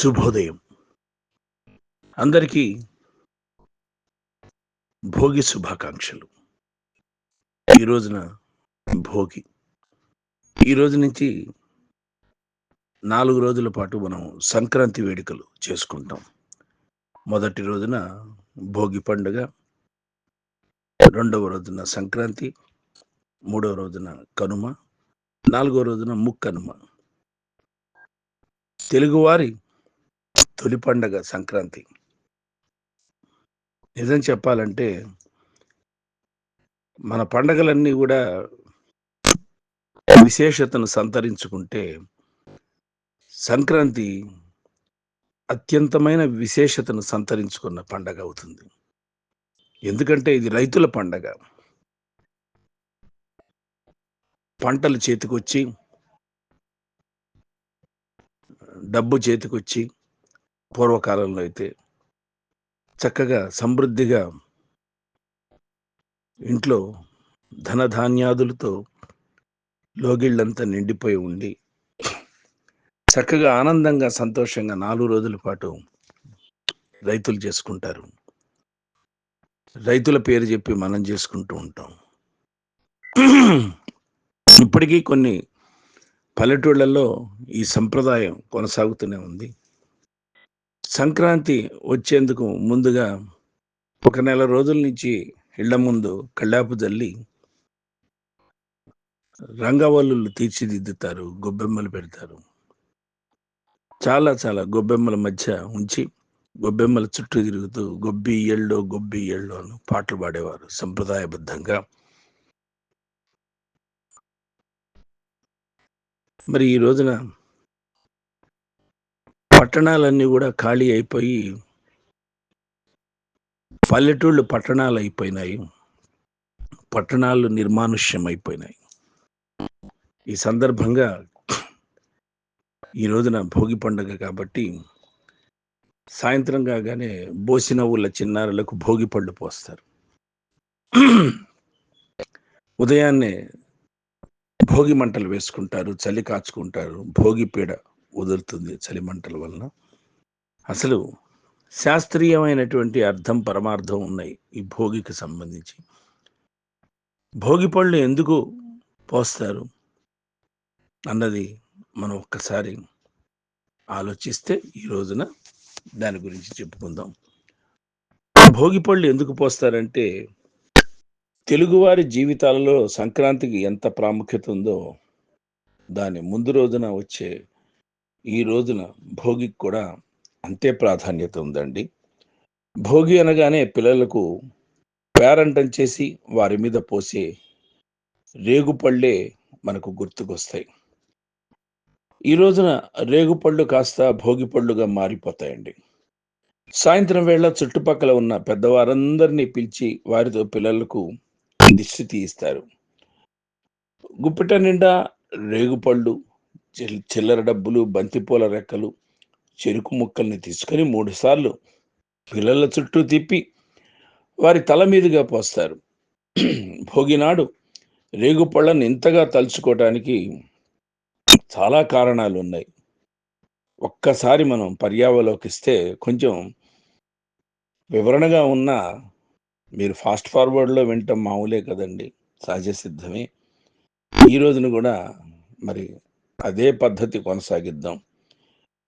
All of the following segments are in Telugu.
శుభోదయం. అందరికీ భోగి శుభాకాంక్షలు. ఈ రోజున భోగి. ఈ రోజు నుంచి నాలుగు రోజుల పాటు మనం సంక్రాంతి వేడుకలు చేసుకుంటాం. మొదటి రోజున భోగి పండుగ రెండవ రోజున సంక్రాంతి మూడవ రోజున కనుమ నాలుగో రోజున ముక్కనుమ. తెలుగువారి తొలి పండగ సంక్రాంతి. నిజం చెప్పాలంటే మన పండగలన్నీ కూడా విశేషతను సంతరించుకుంటే సంక్రాంతి అత్యంతమైన విశేషతను సంతరించుకున్న పండగ అవుతుంది. ఎందుకంటే ఇది రైతుల పండగ. పంటలు చేతికొచ్చి డబ్బు చేతికొచ్చి పూర్వకాలంలో అయితే చక్కగా సమృద్ధిగా ఇంట్లో ధనధాన్యాదులతో లోగిళ్ళంతా నిండిపోయి ఉండి చక్కగా ఆనందంగా సంతోషంగా నాలుగు రోజుల పాటు రైతులు చేసుకుంటారు. రైతుల పేరు చెప్పి మనం చేసుకుంటూ ఉంటాం. ఇప్పటికీ కొన్ని పల్లెటూళ్ళల్లో ఈ సంప్రదాయం కొనసాగుతూనే ఉంది. సంక్రాంతి వచ్చేందుకు ముందుగా ఒక నెల రోజుల నుంచి ఇళ్ళ ముందు కళ్ళాపు జల్లి రంగవల్లులు తీర్చిదిద్దుతారు గొబ్బెమ్మలు పెడతారు. చాలా చాలా గొబ్బెమ్మల మధ్య ఉంచి గొబ్బెమ్మల చుట్టూ తిరుగుతూ గొబ్బి ఎళ్ళో గొబ్బి ఎళ్ళో అని పాటలు పాడేవారు సంప్రదాయబద్ధంగా. మరి ఈ రోజున పట్టణాలన్నీ కూడా ఖాళీ అయిపోయి పల్లెటూళ్ళు పట్టణాలు అయిపోయినాయి. పట్టణాలు నిర్మానుష్యం అయిపోయినాయి. ఈ సందర్భంగా ఈ రోజున భోగి పండుగ కాబట్టి సాయంత్రం కాగానే బోసిన ఊళ్ళ చిన్నారులకు భోగి పళ్ళు పోస్తారు. ఉదయాన్నే భోగి మంటలు వేసుకుంటారు చలి కాచుకుంటారు భోగి పీడ వదులుతుంది చలి మంటల వలన. అసలు శాస్త్రీయమైనటువంటి అర్థం పరమార్థం ఉన్నాయి ఈ భోగికి సంబంధించి. భోగి పళ్ళు ఎందుకు పోస్తారు అన్నది మనం ఒక్కసారి ఆలోచిస్తే ఈ రోజున దాని గురించి చెప్పుకుందాం. భోగి పళ్ళు ఎందుకు పోస్తారంటే తెలుగువారి జీవితాలలో సంక్రాంతికి ఎంత ప్రాముఖ్యత ఉందో దాని ముందు రోజున వచ్చే ఈ రోజున భోగికి కూడా అంతే ప్రాధాన్యత ఉందండి. భోగి అనగానే పిల్లలకు పేరంటం చేసి వారి మీద పోసే రేగుపళ్ళే మనకు గుర్తుకొస్తాయి. ఈ రోజున రేగుపళ్ళు కాస్త భోగి పళ్ళుగా మారిపోతాయండి. సాయంత్రం వేళ చుట్టుపక్కల ఉన్న పెద్దవారందరినీ పిలిచి వారితో పిల్లలకు దిష్టి తీయిస్తారు. గుప్పిట నిండా రేగుపళ్ళు చిల్లర డబ్బులు బంతిపూల రెక్కలు చెరుకు ముక్కల్ని తీసుకొని మూడుసార్లు పిల్లల చుట్టూ తిప్పి వారి తల మీదుగా పోస్తారు. భోగినాడు రేగుపళ్ళను ఇంతగా తలుచుకోవటానికి చాలా కారణాలు ఉన్నాయి ఒక్కసారి మనం పర్యావలోకిస్తే కొంచెం వివరణగా ఉన్న మీరు ఫాస్ట్ ఫార్వర్డ్లో వింటాం మామూలే కదండి. సహజ సిద్ధమే. ఈ రోజున కూడా మరి అదే పద్ధతి కొనసాగిద్దాం.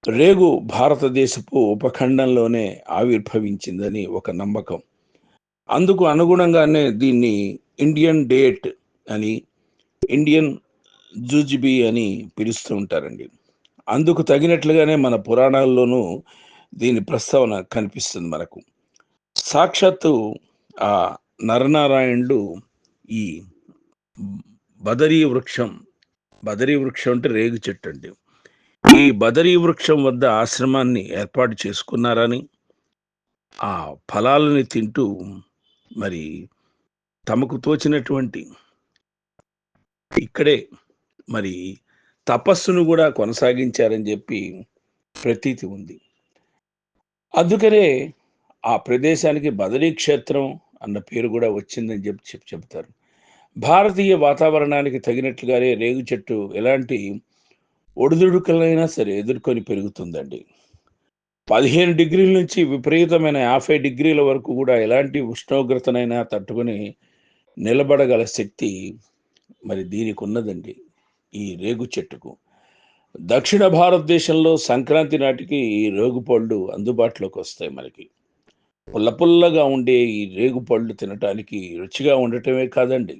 రేగు భారతదేశపు ఉపఖండంలోనే ఆవిర్భవించిందని ఒక నమ్మకం. అందుకు అనుగుణంగానే దీన్ని ఇండియన్ డేట్ అని ఇండియన్ జూజిబీ అని పిలుస్తూ ఉంటారండి. అందుకు తగినట్లుగానే మన పురాణాల్లోనూ దీని ప్రస్తావన కనిపిస్తుంది మనకు. సాక్షాత్తు ఆ నరనారాయణుడు ఈ బదరీ వృక్షం బదరీ వృక్షం అంటే రేగు చెట్టు అండి. ఈ బదరీ వృక్షం వద్ద ఆశ్రమాన్ని ఏర్పాటు చేసుకున్నారని ఆ ఫలాలని తింటూ మరి తమకు తోచినటువంటి ఇక్కడే మరి తపస్సును కూడా కొనసాగించారని చెప్పి ప్రతీతి ఉంది. అందుకనే ఆ ప్రదేశానికి బదరీ క్షేత్రం అన్న పేరు కూడా వచ్చిందని చెప్పి చెప్తారు. భారతీయ వాతావరణానికి తగినట్లుగానే రేగు చెట్టు ఎలాంటి ఒడిదుడుకలైనా సరే ఎదుర్కొని పెరుగుతుందండి. పదిహేను డిగ్రీల నుంచి విపరీతమైన యాభై డిగ్రీల వరకు కూడా ఎలాంటి ఉష్ణోగ్రతనైనా తట్టుకొని నిలబడగల శక్తి మరి దీనికి ఉన్నదండి ఈ రేగు చెట్టుకు. దక్షిణ భారతదేశంలో సంక్రాంతి నాటికి ఈ రేగు పళ్ళు అందుబాటులోకి వస్తాయి మనకి. పుల్ల పుల్లగా ఉండే ఈ రేగు పళ్ళు తినటానికి రుచిగా ఉండటమే కాదండి.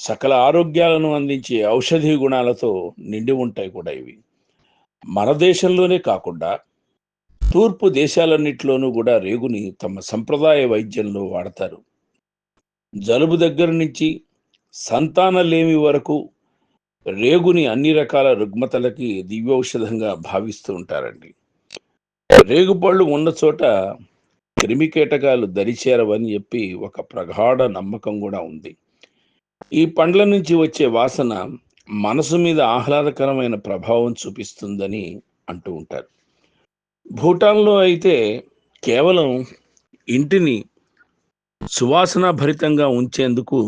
సకల ఆరోగ్యాలను అందించే ఔషధీ గుణాలతో నిండి ఉంటాయి కూడా ఇవి. మన దేశంలోనే కాకుండా తూర్పు దేశాలన్నింటిలోనూ కూడా రేగుని తమ సంప్రదాయ వైద్యంలో వాడతారు. జలుబు దగ్గర నుంచి సంతానలేమి వరకు రేగుని అన్ని రకాల రుగ్మతలకి దివ్యౌషధంగా భావిస్తూ ఉంటారండి. రేగుపళ్ళు ఉన్న చోట క్రిమికీటకాలు దరిచేరవని చెప్పి ఒక ప్రగాఢ నమ్మకం కూడా ఉంది. ఈ పండ్ల నుంచి వచ్చే వాసన మనసు మీద ఆహ్లాదకరమైన ప్రభావం చూపిస్తుందని అంటూ ఉంటారు. భూటాన్లో అయితే కేవలం ఇంటిని సువాసన భరితంగా ఉంచేందుకు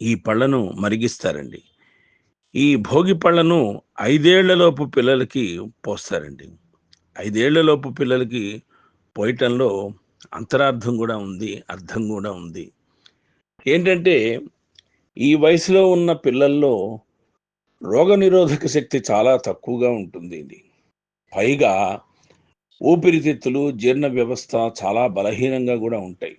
ఈ పళ్ళను మరిగిస్తారండి. ఈ భోగి పళ్ళను ఐదేళ్ళలోపు పిల్లలకి పోస్తారండి. ఐదేళ్ళలోపు పిల్లలకి పోయటంలో అంతరార్థం కూడా ఉంది అర్థం కూడా ఉంది. ఏంటంటే ఈ వయసులో ఉన్న పిల్లల్లో రోగనిరోధక శక్తి చాలా తక్కువగా ఉంటుంది పైగా ఊపిరితిత్తులు జీర్ణ వ్యవస్థ చాలా బలహీనంగా కూడా ఉంటాయి.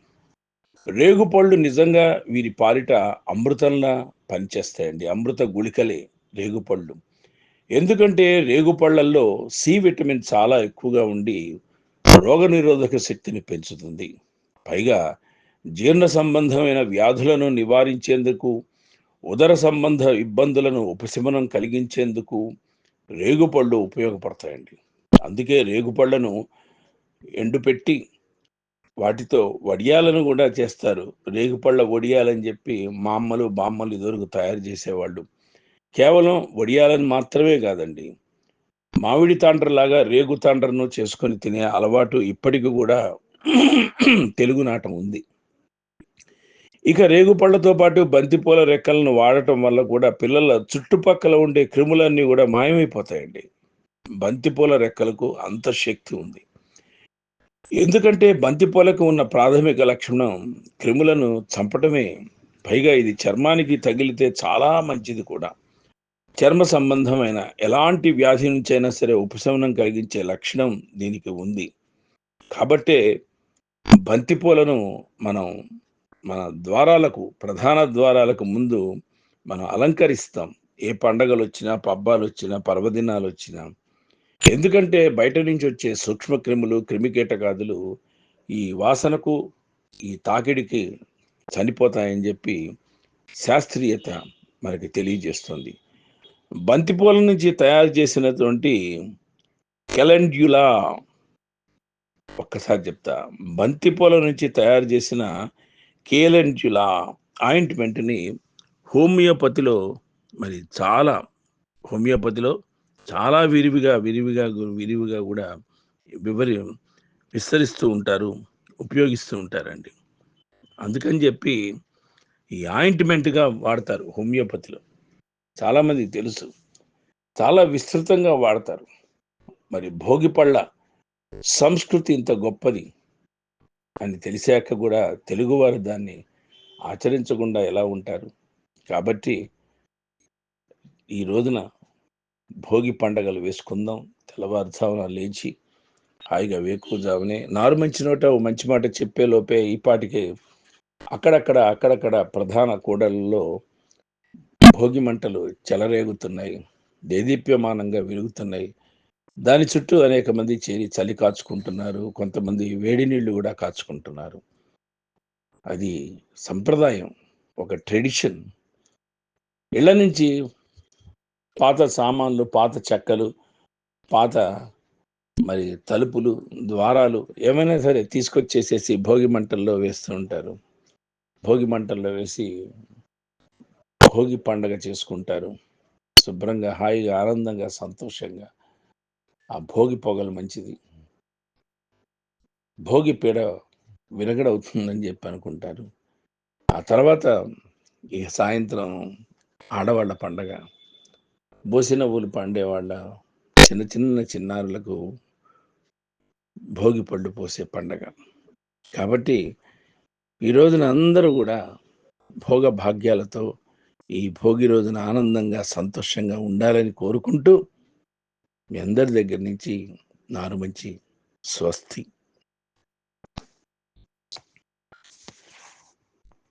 రేగుపళ్ళు నిజంగా వీరి పాలిట అమృతంలా పనిచేస్తాయండి. అమృత గుళికలే రేగుపళ్ళు. ఎందుకంటే రేగుపళ్ళల్లో సి విటమిన్ చాలా ఎక్కువగా ఉండి రోగనిరోధక శక్తిని పెంచుతుంది. పైగా జీర్ణ సంబంధమైన వ్యాధులను నివారించేందుకు ఉదర సంబంధ ఇబ్బందులను ఉపశమనం కలిగించేందుకు రేగుపళ్ళు ఉపయోగపడతాయండి. అందుకే రేగుపళ్ళను ఎండుపెట్టి వాటితో వడియాలను కూడా చేస్తారు. రేగుపళ్ళ వడియాలని చెప్పి మా అమ్మలు బామ్మలు ఇదివరకు తయారు చేసేవాళ్ళు. కేవలం వడియాలని మాత్రమే కాదండి మామిడి తాండ్రలాగా రేగు తాండ్రను చేసుకొని తినే అలవాటు ఇప్పటికి కూడా తెలుగు నాటం ఉంది. ఇక రేగు పళ్ళతో పాటు బంతిపూల రెక్కలను వాడటం వల్ల కూడా పిల్లల చుట్టుపక్కల ఉండే క్రిములన్నీ కూడా మాయమైపోతాయండి. బంతిపూల రెక్కలకు అంత శక్తి ఉంది. ఎందుకంటే బంతిపూలకు ఉన్న ప్రాథమిక లక్షణం క్రిములను చంపటమే. పైగా ఇది చర్మానికి తగిలితే చాలా మంచిది కూడా. చర్మ సంబంధమైన ఎలాంటి వ్యాధి నుంచైనా సరే ఉపశమనం కలిగించే లక్షణం దీనికి ఉంది. కాబట్టే బంతిపూలను మనం మన ద్వారాలకు ప్రధాన ద్వారాలకు ముందు మనం అలంకరిస్తాం. ఏ పండగలు వచ్చినా పబ్బాలు వచ్చినా పర్వదినాలు వచ్చినా ఎందుకంటే బయట నుంచి వచ్చే సూక్ష్మ క్రిములు క్రిమికీటకాదులు ఈ వాసనకు ఈ తాకిడికి చనిపోతాయని చెప్పి శాస్త్రీయత మనకి తెలియజేస్తుంది. బంతిపూల నుంచి తయారు చేసినటువంటి కెలెండ్యులా ఒక్కసారి చెప్తా. బంతిపూల నుంచి తయారు చేసిన కేలెంజులా ఆయింట్మెంట్ని హోమియోపతిలో మరి చాలా హోమియోపతిలో చాలా విరివిగా విరివిగా విరివిగా కూడా వివరి విస్తరిస్తూ ఉంటారు ఉపయోగిస్తూ ఉంటారండి. అందుకని చెప్పి ఈ ఆయింట్మెంట్గా వాడతారు హోమియోపతిలో. చాలామందికి తెలుసు. చాలా విస్తృతంగా వాడతారు. మరి భోగిపళ్ళ సంస్కృతి ఇంత గొప్పది. అని తెలిసాక కూడా తెలుగువారు దాన్ని ఆచరించకుండా ఎలా ఉంటారు? కాబట్టి ఈ రోజున భోగి పండగలు వేసుకుందాం. తెల్లవారుజామున లేచి హాయిగా వేకుజామునే నారు మంచి నోట ఓ మంచి మాట చెప్పే లోపే ఈ పాటికి అక్కడక్కడ అక్కడక్కడ ప్రధాన కూడలలో భోగి మంటలు చెలరేగుతున్నాయి. దేదీప్యమానంగా విరుగుతున్నాయి. దాని చుట్టూ అనేక మంది చేరి చలి కాచుకుంటున్నారు. కొంతమంది వేడి నీళ్ళు కూడా కాచుకుంటున్నారు. అది సంప్రదాయం ఒక ట్రెడిషన్. ఇళ్ళ నుంచి పాత సామాన్లు పాత చెక్కలు పాత మరి తలుపులు ద్వారాలు ఏమైనా సరే తీసుకొచ్చేసేసి భోగి మంటల్లో వేస్తూ ఉంటారు. భోగి మంటల్లో వేసి భోగి పండగ చేసుకుంటారు. శుభ్రంగా హాయిగా ఆనందంగా సంతోషంగా. ఆ భోగి పొగలు మంచిది. భోగి పీడ విరగడవుతుందని చెప్పి అనుకుంటారు. ఆ తర్వాత ఈ సాయంత్రం ఆడవాళ్ళ పండగ. బోసిన ఊలు పండేవాళ్ళ చిన్న చిన్న చిన్నారులకు భోగి పళ్ళు పోసే పండగ. కాబట్టి ఈ రోజున అందరూ కూడా భోగ భాగ్యాలతో ఈ భోగి రోజున ఆనందంగా సంతోషంగా ఉండాలని కోరుకుంటూ మీ అందరి దగ్గర నుంచి నారు మంచి స్వస్తి.